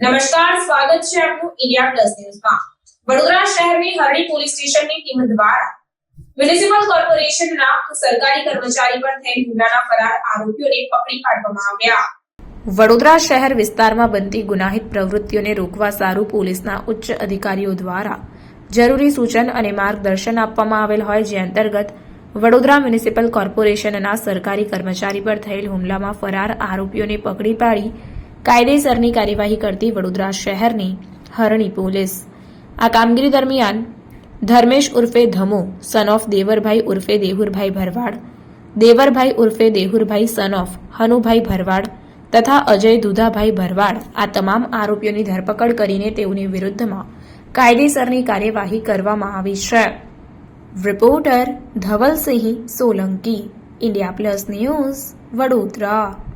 નમસ્કાર, સ્વાગત છે આપનું ઇન્ડિયા પ્લસ ન્યૂઝમાં. વડોદરા શહેરની હરણી પોલીસ સ્ટેશનની ટીમ દ્વારા મ્યુનિસિપલ કોર્પોરેશનના સરકારી કર્મચારી પર થયેલ હુમલાના ફરાર આરોપીઓને પકડી પાડવામાં આવ્યા. વડોદરા શહેર વિસ્તારમાં બનતી ગુનાહિત પ્રવૃત્તિઓને રોકવા સારું પોલીસના ઉચ્ચ અધિકારીઓ દ્વારા જરૂરી સૂચન અને માર્ગદર્શન આપવામાં આવેલ હોય જે અંતર્ગત વડોદરા મ્યુનિસિપલ કોર્પોરેશનના સરકારી કર્મચારી પર થયેલ હુમલામાં ફરાર આરોપીઓને પકડી પાડી કાયદેસરની કાર્યવાહી કરતી વડોદરા શહેરની હરણી પોલીસ. આ કામગીરી દરમિયાન ધર્મેશ ઉર્ફે ધમો સન ઓફ દેવરભાઈ ઉર્ફે દેહુરભાઈ ભરવાડ, દેવરભાઈ ઉર્ફે દેહુરભાઈ સન ઓફ હનુભાઈ ભરવાડ તથા અજય દુધાભાઈ ભરવાડ આ તમામ આરોપીઓની ધરપકડ કરીને તેઓની વિરુદ્ધમાં કાયદેસરની કાર્યવાહી કરવામાં આવી છે. Reporter Dhavalsinh Solanki India plus news Vadodara.